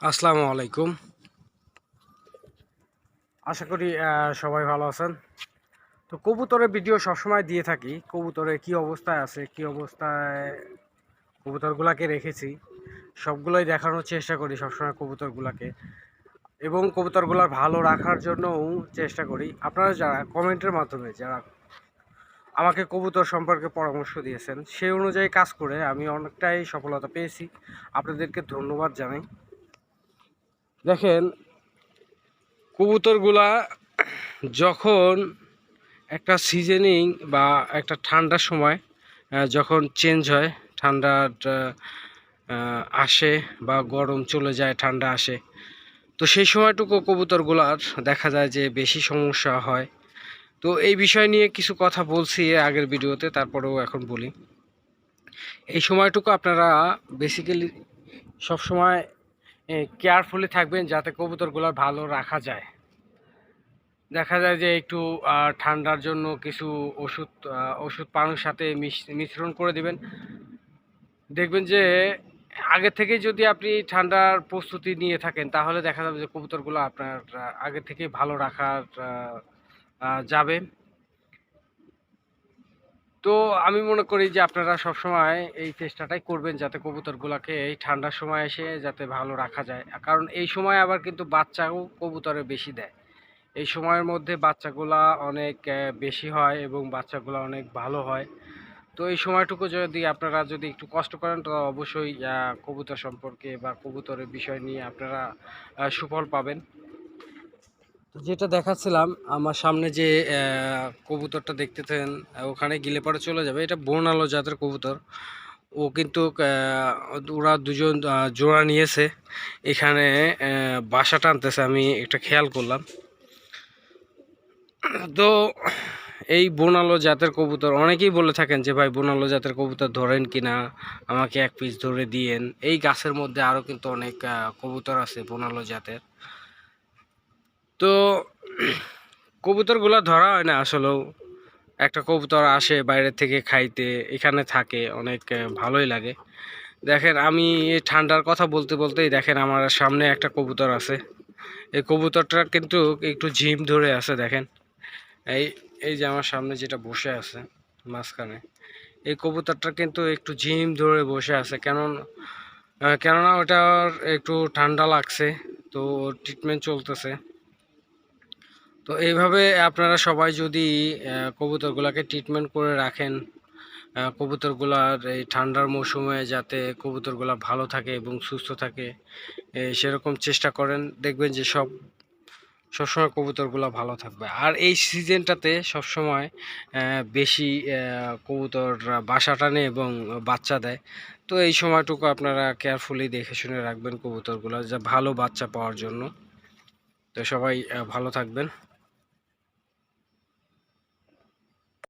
আসসালামু আলাইকুম। আশা করি সবাই ভালো আছেন। তো কবুতরের ভিডিও সবসময় দিয়ে থাকি, কবুতরের কি অবস্থায় আছে, কি অবস্থায় কবুতরগুলাকে রেখেছি, সবগুলোই দেখানোর চেষ্টা করি সবসময় কবুতরগুলাকে। এবং কবুতরগুলার ভালো রাখার জন্যও চেষ্টা করি। আপনারা যারা, কমেন্টের মাধ্যমে যারা আমাকে কবুতর সম্পর্কে পরামর্শ দিয়েছেন সেই অনুযায়ী কাজ করে আমি অনেকটাই সফলতা পেয়েছি। আপনাদেরকে ধন্যবাদ জানাই। দেখেন, কবুতরগুলা যখন একটা সিজনিং বা একটা ঠান্ডার সময় যখন চেঞ্জ হয়, ঠান্ডা আসে বা গরম চলে যায়, ঠান্ডা আসে, তো সেই সময়টুকু কবুতরগুলার দেখা যায় যে বেশি সমস্যা হয়। তো এই বিষয় নিয়ে কিছু কথা বলছি আগের ভিডিওতে, তারপরেও এখন বলি। এই সময়টুকু আপনারা বেসিক্যালি সবসময় কেয়ারফুলি থাকবেন যাতে কবুতরগুলো ভালো রাখা যায়। দেখা যায় যে একটু ঠান্ডার জন্য কিছু ওষুধ ওষুধ পানির সাথে মিশ- মিশ্রণ করে দিবেন। দেখবেন যে আগে থেকে যদি আপনি ঠান্ডার প্রস্তুতি নিয়ে থাকেন, তাহলে দেখা যাবে যে কবুতরগুলো আপনার আগে থেকে ভালো রাখার যাবে। তো আমি মনে করি যে আপনারা সবসময় এই চেষ্টাটাই করবেন যাতে কবুতরগুলোকে এই ঠান্ডার সময় এসে যাতে ভালো রাখা যায়। কারণ এই সময় আবার কিন্তু বাচ্চাও কবুতরে বেশি দেয়। এই সময়ের মধ্যে বাচ্চাগুলা অনেক বেশি হয় এবং বাচ্চাগুলো অনেক ভালো হয়। তো এই সময়টুকু যদি আপনারা যদি একটু কষ্ট করেন, তো অবশ্যই কবুতর সম্পর্কে বা কবুতরের বিষয় নিয়ে আপনারা সুফল পাবেন। যেটা দেখাচ্ছিলাম, আমার সামনে যে কবুতরটা দেখতেছেন, ওখানে গিলে পরে চলে যাবে। এটা বর্ণালো জাতের কবুতর। ও কিন্তু ওরা দুজন জোড়া নিয়েছে। এখানে বাসা টানতেছে, আমি একটা খেয়াল করলাম। তো, এই বোনালো জাতের কবুতর, অনেকেই বলে থাকেন যে, ভাই বোনালো জাতের কবুতর ধরেন কিনা আমাকে এক পিস ধরে দিয়েন। এই গাছের মধ্যে আরও কিন্তু অনেক কবুতর আছে বোনালো জাতের। তো কবুতরগুলো ধরা হয় না আসলেও। একটা কবুতর আসে বাইরে থেকে খাইতে, এখানে থাকে, অনেক ভালোই লাগে। দেখেন, আমি ঠান্ডার কথা বলতে বলতেই দেখেন আমার সামনে একটা কবুতর আছে। এই কবুতরটা কিন্তু একটু ঝিম ধরে আছে, দেখেন। এই এই যে আমার সামনে যেটা বসে আছে, মাঝখানে। এই কবুতরটা কিন্তু একটু ঝিম ধরে বসে আছে। কেন কেননা ওটার একটু ঠান্ডা লাগছে, তো ট্রিটমেন্ট চলতেছে। তো এইভাবে আপনারা সবাই যদি কবুতরগুলোকে ট্রিটমেন্ট করে রাখেন কবুতরগুলার এই ঠান্ডার মৌসুমে যাতে কবুতরগুলা ভালো থাকে এবং সুস্থ থাকে সেরকম চেষ্টা করেন। দেখবেন যে সব, সবসময় কবুতরগুলো ভালো থাকবে। আর এই সিজনটাতে সবসময় বেশি কবুতর বাসা টানে এবং বাচ্চা দেয়। তো এই সময়টুকু আপনারা কেয়ারফুলি দেখে শুনে রাখবেন কবুতরগুলো, যা ভালো বাচ্চা পাওয়ার জন্য। তো সবাই ভালো থাকবেন।